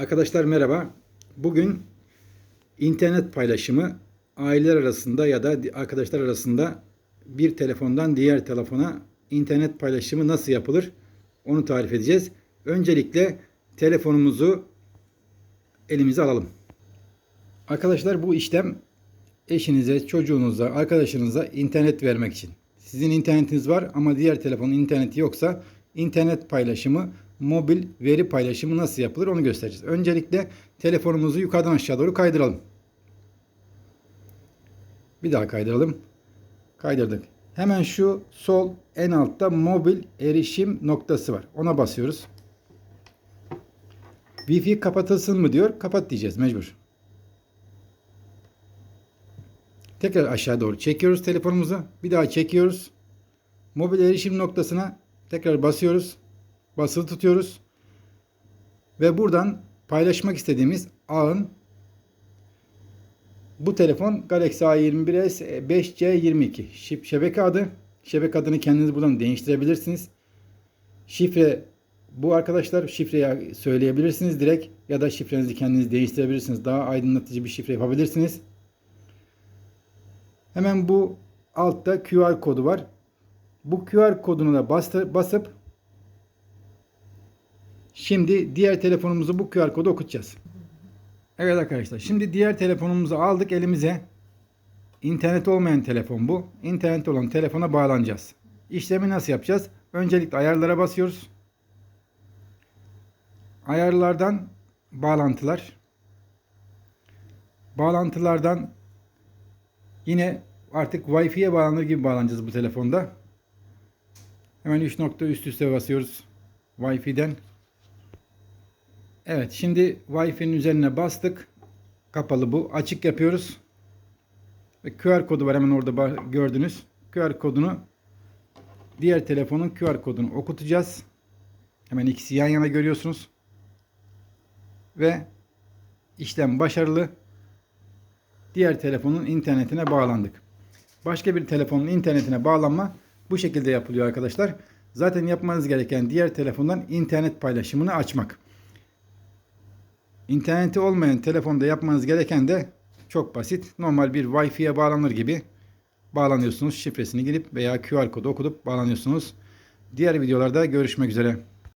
Arkadaşlar merhaba. Bugün internet paylaşımı aileler arasında ya da arkadaşlar arasında bir telefondan diğer telefona internet paylaşımı nasıl yapılır onu tarif edeceğiz. Öncelikle telefonumuzu elimize alalım. Arkadaşlar bu işlem eşinize, çocuğunuza, arkadaşınıza internet vermek için. Sizin internetiniz var ama diğer telefonun interneti yoksa internet paylaşımı, mobil veri paylaşımı nasıl yapılır onu göstereceğiz. Öncelikle telefonumuzu yukarıdan aşağı doğru kaydıralım. Bir daha kaydıralım. Kaydırdık. Hemen şu sol en altta mobil erişim noktası var. Ona basıyoruz. Wi-Fi kapatılsın mı diyor. Kapat diyeceğiz mecbur. Tekrar aşağı doğru çekiyoruz telefonumuzu. Bir daha çekiyoruz. Mobil erişim noktasına tekrar basıyoruz. Basılı tutuyoruz. Ve buradan paylaşmak istediğimiz ağın bu telefon Galaxy A21s 5C22 şif şebeke adı. Şebeke adını kendiniz buradan değiştirebilirsiniz. Şifre bu arkadaşlar şifreyi söyleyebilirsiniz direkt ya da şifrenizi kendiniz değiştirebilirsiniz. Daha aydınlatıcı bir şifre yapabilirsiniz. Hemen bu altta QR kodu var. Bu QR kodunu da basıp şimdi diğer telefonumuzu bu QR kodu okutacağız. Evet arkadaşlar şimdi diğer telefonumuzu aldık elimize. İnternet olmayan telefon bu. İnternet olan telefona bağlanacağız. İşlemi nasıl yapacağız? Öncelikle ayarlara basıyoruz. Ayarlardan bağlantılar. Bağlantılardan Yine artık Wi-Fi'ye bağlanır gibi bağlanacağız bu telefonda. Hemen 3 nokta üst üste basıyoruz. Wi-Fi'den. Evet şimdi Wi-Fi'nin üzerine bastık. Kapalı bu. Açık yapıyoruz. Ve QR kodu var hemen orada gördünüz. QR kodunu diğer telefonun QR kodunu okutacağız. Hemen ikisi yan yana görüyorsunuz. Ve işlem başarılı diğer telefonun internetine bağlandık. Başka bir telefonun internetine bağlanma bu şekilde yapılıyor arkadaşlar. Zaten yapmanız gereken diğer telefondan internet paylaşımını açmak. İnterneti olmayan telefonda yapmanız gereken de çok basit. Normal bir Wi-Fi'ye bağlanır gibi bağlanıyorsunuz. Şifresini girip veya QR kodu okutup bağlanıyorsunuz. Diğer videolarda görüşmek üzere.